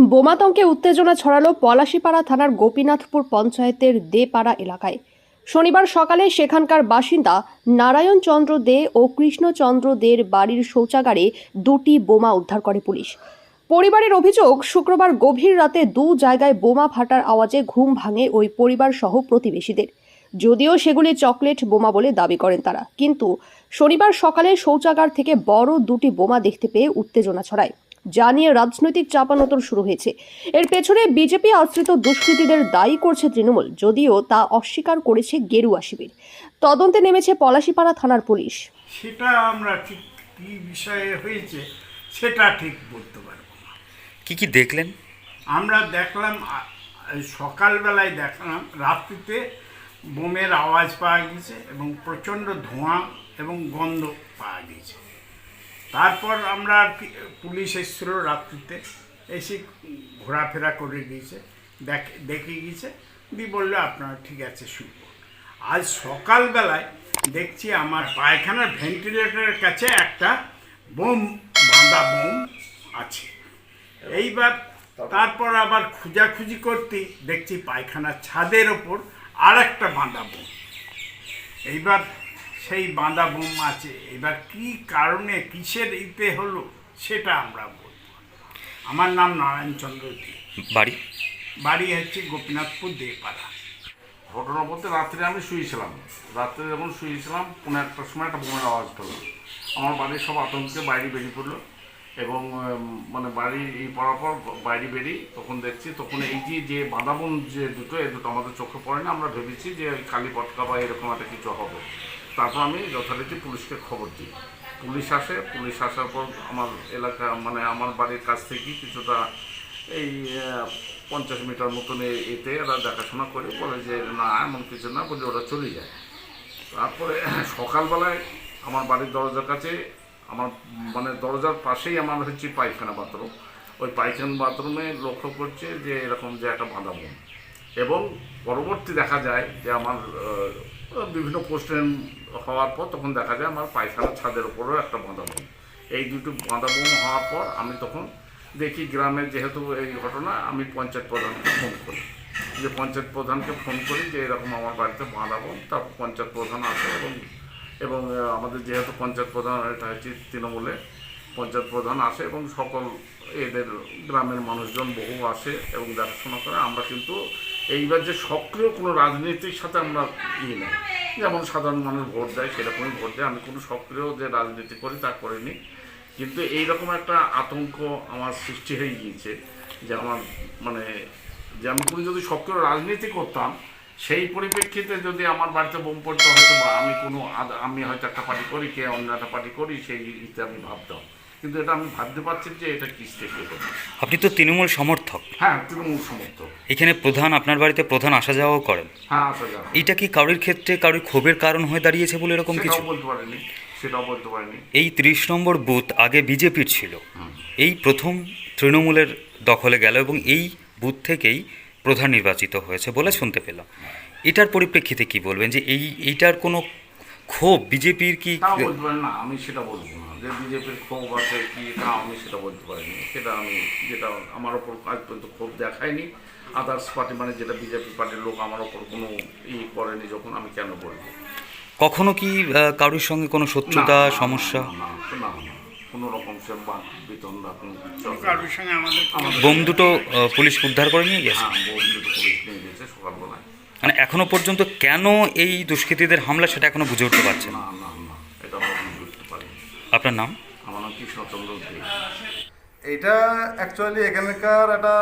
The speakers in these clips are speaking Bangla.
বোমাতঙ্কে উত্তেজনা ছড়ালো পলাশীপাড়া থানার গোপীনাথপুর পঞ্চায়েতের দেপাড়া এলাকায়। শনিবার সকালে সেখানকার বাসিন্দা নারায়ণ চন্দ্র দে ও কৃষ্ণচন্দ্র দের বাড়ির শৌচাগারে দুটি বোমা উদ্ধার করে পুলিশ। পরিবারের অভিযোগ, শুক্রবার গভীর রাতে দু জায়গায় বোমা ফাটার আওয়াজে ঘুম ভাঙে ওই পরিবার সহ প্রতিবেশীদের। যদিও সেগুলি চকলেট বোমা বলে দাবি করেন তারা। কিন্তু শনিবার সকালে শৌচাগার থেকে বড় দুটি বোমা দেখতে পেয়ে উত্তেজনা ছড়ায়। যা নিয়ে রাজনৈতিক চাপানোতর শুরু হয়েছে। এর পেছনে বিজেপি আশ্রিত দুষ্কৃতীদের দায়ী করছে তৃণমূল যদিও তা অস্বীকার করেছে গেরুয়া শিবির। তদন্তে নেমেছে পলাশীপাড়া থানার পুলিশ। সেটা আমরা ঠিক কী বিষয়ে হয়েছে সেটা ঠিক বলতে পারব না। কি কি দেখলেন? আমরা দেখলাম সকালবেলায় দেখলাম রাত্রিতে বোমের আওয়াজ পাওয়া গেছে এবং প্রচণ্ড ধোঁয়া এবং গন্ধ পাওয়া গেছে। তারপর আমরা পুলিশ এসেছিল রাত্রিতে। এসে ঘোরাফেরা করে গিয়েছে দেখ গিয়েছে, দিয়ে বলল, আপনারা ঠিক আছে করুন। আজ সকালবেলায় দেখছি আমার পায়খানার ভেন্টিলেটরের কাছে একটা বোম, বাঁধা বোম আছে। এইবার তারপর আবার খুঁজাখুঁজি করতে দেখছি পায়খানার ছাদের ওপর আর একটা বাঁধা বোম। এইবার সেই বাঁধা বোম আছে। এবার কি কারণে কিসের ইতে হলো সেটা আমরা বলব আমার নাম নারায়ণচন্দ্র দে। বাড়ি? বাড়ি হচ্ছে গোপীনাথপুর দেপাড়া ঘটনা বলতে রাত্রে আমি শুয়েছিলাম। রাত্রে যখন শুয়েছিলাম পনেরো একটার সময় একটা বোমের আওয়াজ পেল আমার বাড়ির সব আতঙ্কে বাইরে বেরিয়ে পড়ল এবং মানে বাড়ি এই পড়ার পর বাইরে বেরিয়ে তখন দেখছি তখন এই যে যে বাঁধাবন যে দুটো এই দুটো আমাদের চোখে পড়ে না। আমরা ভেবেছি যে ওই কালী পটকা বা এরকম একটা কিছু হবে। তারপর আমি যথারীতি পুলিশকে খবর দিই। পুলিশ আসে, পুলিশ আসার পর আমার এলাকা মানে আমার বাড়ির কাছ থেকে কিছুটা এই পঞ্চাশ মিটার মতন এতে ওরা দেখাশোনা করে, বলে যে না, এমন কিছু না, বলে ওরা চলে যায়। তারপরে সকালবেলায় আমার বাড়ির দরজার কাছে, আমার মানে দরজার পাশেই আমার হচ্ছে পায়খানা বাথরুম। ওই পায়খানা বাথরুমে লক্ষ্য করছে যে এরকম যে একটা বাঁধা এবং পরবর্তী দেখা যায় যে আমার বিভিন্ন পোস্টেন হওয়ার পর তখন দেখা যায় আমার পায়খানার ছাদের উপরেও একটা বাঁধা বোম এই দুটো বাঁধা বোম হওয়ার পর আমি তখন দেখি গ্রামের যেহেতু এই ঘটনা, আমি পঞ্চায়েত প্রধানকে ফোন করি। যে পঞ্চায়েত প্রধানকে ফোন করি যে এরকম আমার বাড়িতে বাঁধা বোম তারপর পঞ্চায়েত প্রধান আসে এবং এবং আমাদের যেহেতু পঞ্চায়েত প্রধান, এটা হচ্ছে তৃণমূলে পঞ্চায়েত প্রধান আসে এবং সকল এদের গ্রামের মানুষজন বহু আসে এবং দেখাশোনা করে। আমরা কিন্তু এইবার যে সক্রিয় কোনো রাজনীতির সাথে আমরা ইয়ে নেই। যেমন সাধারণ মানুষ ভোট দেয়, সেরকমই ভোট দেয়। আমি কোনো সক্রিয় যে রাজনীতি করি তা করিনি। কিন্তু এইরকম একটা আতঙ্ক আমার সৃষ্টি হয়ে গিয়েছে যে আমার মানে যে আমি কোনো যদি সক্রিয় রাজনীতি করতাম, সেই পরিপ্রেক্ষিতে যদি আমার বাড়িতে বোম পড়তে, হয়তো আমি কোনো আমি হয়তো একটা পার্টি করি, কে অন্য একটা পার্টি করি, সেই আমি ভাবতাম। কিন্তু এটা আমি ভাবতে পারছি যে এটা কি স্টেপে আপনি তো তৃণমূল সমর্থক। হ্যাঁ তৃণমূল সমর্থক। এখানে প্রধান আপনার বাড়িতে প্রধান আসা যাওয়াও করেন। হ্যাঁ আসা যাবে এইটা কি কারোর ক্ষেত্রে কারোর ক্ষোভের কারণ হয়ে দাঁড়িয়েছে বলে এরকম কিছু? বলতে পারিনি সেটাও বলতে পারিনি। এই ত্রিশ নম্বর বুথ আগে বিজেপির ছিল। এই প্রথম তৃণমূলের দখলে গেল এবং এই বুথ থেকেই প্রধান নির্বাচিত হয়েছে বলে শুনতে পেলাম। এটার পরিপ্রেক্ষিতে কি বলবেন যে এই এইটার কোনো ক্ষোভ বিজেপির কি তাও বলতে পারি না আমি সেটা বলব না। যে বিজেপির ক্ষোভ আছে কি তা আমি সেটা বলতে পারিনি। সেটা আমি যেটা আমার ওপর আজ পর্যন্ত ক্ষোভ দেখায়নি। আদার্স পার্টি মানে যেটা বিজেপি পার্টির লোক আমার ওপর কোনো ই করেনি যখন আমি কেন বলব? কখনো কি আহ, কারোর সঙ্গে কোনো শত্রুতা না, না, সমস্যা? না, না, না, না, কোনো রকম সে বাদ বেতন বা কোনো কিছু কারোর সঙ্গে আমাদের বোম দুটো আহ, পুলিশ উদ্ধার করে নিয়ে গেছে হ্যাঁ দুটো পুলিশ নিয়ে গেছে সকালবেলায়। মানে এখনও পর্যন্ত কেন এই দুষ্কৃতীদের হামলা সেটা এখনও বুঝে উঠতে পারছে না। আপনার নাম? আমার নাম কৃষ্ণচন্দ্র এটা অ্যাকচুয়ালি এখানকার একটা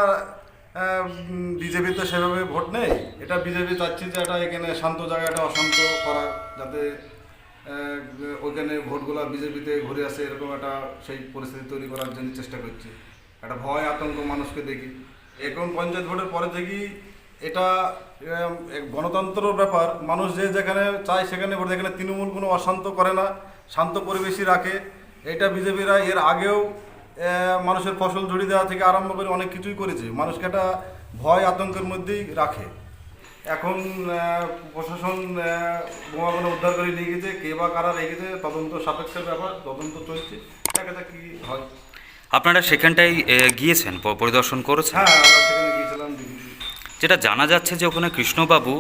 বিজেপি তো সেভাবে ভোট নেই। এটা বিজেপি চাচ্ছে যে এটা এখানে শান্ত জায়গাটা অশান্ত করা যাতে ওইখানে ভোটগুলো বিজেপিতে ঘুরে আসে এরকম একটা সেই পরিস্থিতি তৈরি করার জন্য চেষ্টা করছে। একটা ভয় আতঙ্ক মানুষকে দেখি। এখন পঞ্চায়েত ভোটের পরে থেকেই এটা গণতন্ত্রর ব্যাপার। মানুষ যে যেখানে চায় সেখানে ভোট। এখানে তৃণমূল কোনো অশান্ত করে না শান্ত পরিবেশই রাখে। এটা বিজেপিরা এর আগেও মানুষের ফসল ঝুড়ি দেওয়া থেকে আরম্ভ করে অনেক কিছুই করেছে। মানুষকে একটা ভয় আতঙ্কের মধ্যেই রাখে। এখন প্রশাসন বোমাগুলো উদ্ধার করে নিয়ে গেছে। কে বা কারা রেখেছে তদন্ত সাপেক্ষের ব্যাপার তদন্ত চলছে। দেখা যাক কি হয়। আপনারা সেখানটায় গিয়েছেন পরিদর্শন করেছেন? হ্যাঁ আমরা সেখানে গিয়েছিলাম যেটা জানা যাচ্ছে যে ওখানে কৃষ্ণবাবু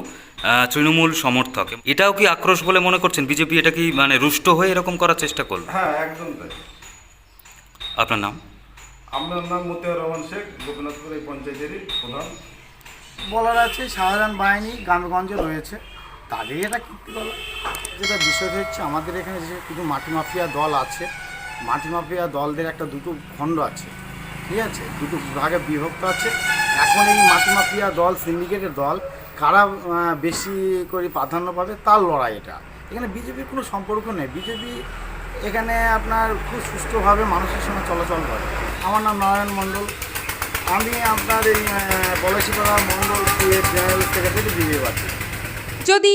তৃণমূল সমর্থক। এটাও কি আক্রোশ বলে মনে করছেন? বিজেপি এটা কি মানে রুষ্ট হয়ে এরকম করার চেষ্টা করবে? হ্যাঁ একদম তাই। আপনার নাম? আপনার নাম মতিয়ার রহমান শেখ গোপীনাথপুর এই পঞ্চায়েতেরই প্রধান। বলার আছে সাধারণ বাহিনী গ্রামগঞ্জে রয়েছে। তাদেরই এটা কীর্তি বলা? যেটা বিষয় হচ্ছে আমাদের এখানে যে কিছু মাটি মাফিয়া দল আছে মাটি মাফিয়া দলদের একটা দুটো খণ্ড আছে। ঠিক আছে? দুটো ভাগে বিভক্ত আছে। এখন এই মাটি মাফিয়া দল, সিন্ডিকেটের দল, কারা বেশি করে প্রাধান্য পাবে তার লড়াই এটা। এখানে বিজেপির কোনো সম্পর্ক নেই। বিজেপি এখানে আপনার খুব সুস্থভাবে মানুষের সঙ্গে চলাচল করে। আমার নাম নারায়ণ মণ্ডল। আমি আপনার এই পলাশিপাড়া মণ্ডল সেক্রেটারি বিজেপি যদি